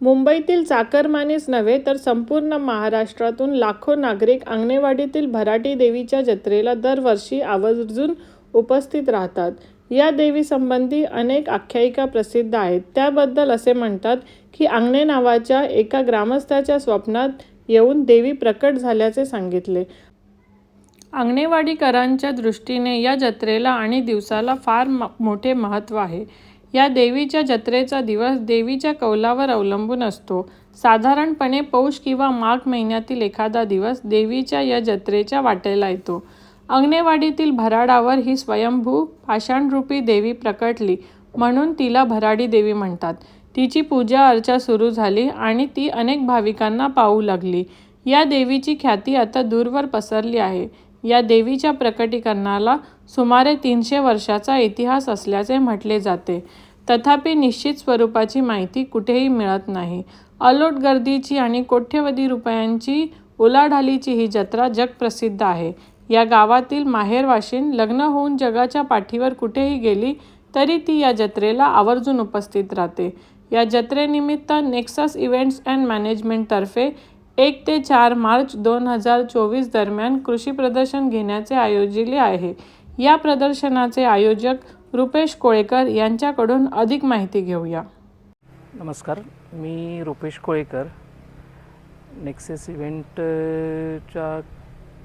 मुंबईतील चाकरमानीच नव्हे तर संपूर्ण महाराष्ट्रातून लाखो नागरिक आंगणेवाडीतील भराटी देवीच्या जत्रेला दरवर्षी आवर्जून उपस्थित राहतात. या देवीसंबंधी अनेक आख्यायिका प्रसिद्ध आहेत. त्याबद्दल असे म्हणतात की आंगणे नावाच्या एका ग्रामस्थाच्या स्वप्नात येऊन देवी प्रकट झाल्याचे सांगितले. आंगणेवाडीकरांच्या दृष्टीने या जत्रेला आणि दिवसाला फार मोठे महत्त्व आहे. या देवीच्या जत्रेचा दिवस देवीच्या कौलावर अवलंबून असतो. साधारणपणे पौष किंवा माघ महिन्यातील एखादा दिवस देवीच्या या जत्रेच्या वाटेला येतो. अंगणेवाडीतील भराडावर ही स्वयंभू पाषाणरूपी देवी प्रकटली म्हणून तिला भराडी देवी म्हणतात. तिची पूजा अर्चा सुरू झाली आणि ती अनेक भाविकांना पाहू लागली. या देवीची ख्याती आता दूरवर पसरली आहे. या देवीच्या प्रकटीकरणाला सुमारे तीनशे वर्षाचा इतिहास असल्याचे म्हटले जाते. तथापि निश्चित स्वरूपाची माहिती कुठेही मिळत नाही. अलोट गर्दीची आणि कोट्यवधी रुपयांची उलाढालीची ही जत्रा जगप्रसिद्ध आहे. या गावातील माहेरवाशीन लग्न होऊन जगाच्या पाठीवर कुठेही गेली तरी ती या जत्रेला आवर्जून उपस्थित राहते. या जत्रेनिमित्त नेक्सस इव्हेंट्स अँड मॅनेजमेंटतर्फे एक ते चार मार्च दोन हजार चोवीस दरम्यान कृषी प्रदर्शन घेण्याचे आयोजिले आहे. या प्रदर्शनाचे आयोजक रुपेश कोळेकर यांच्याकडून अधिक माहिती घेऊया. नमस्कार मी रुपेश कोळेकर नेक्सेस इव्हेंटच्या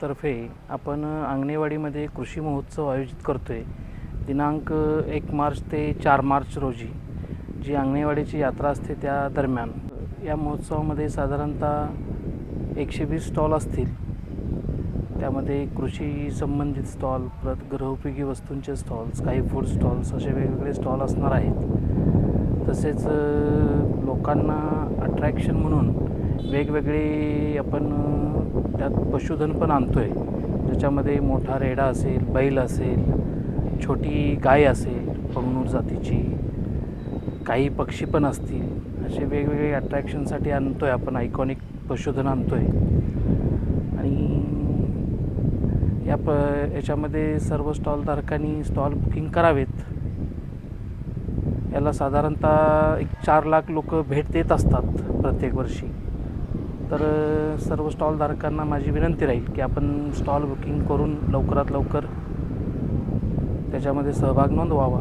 तर्फे आपण अंगणेवाडीमध्ये कृषी महोत्सव आयोजित करतो आहे दिनांक एक मार्च ते चार मार्च रोजी जी अंगणेवाडीची यात्रा असते त्या दरम्यान या महोत्सवामध्ये साधारणतः एकशे वीस स्टॉल असतील. त्यामध्ये कृषी संबंधित स्टॉल परत गृहोपयोगी वस्तूंचे स्टॉल्स काही फूड स्टॉल्स असे वेगवेगळे स्टॉल असणार आहेत. तसेच लोकांना अट्रॅक्शन म्हणून वेगवेगळे आपण त्यात पशुधन पण आणतो आहे ज्याच्यामध्ये मोठा रेडा असेल बैल असेल छोटी गाय असेल पंगणूर जातीची काही पक्षी पण असतील असे वेगवेगळे अट्रॅक्शनसाठी आणतो आहे आपण आयकॉनिक पशुधन आणतो आहे आणि या प याच्यामध्ये सर्व स्टॉलधारकांनी स्टॉल बुकिंग करावेत. याला साधारणतः एक चार लाख लोक भेट देत असतात प्रत्येक वर्षी. तर सर्व स्टॉलधारकांना माझी विनंती राहील की आपण स्टॉल बुकिंग करून लवकरात लवकर त्याच्यामध्ये सहभाग नोंदवावा.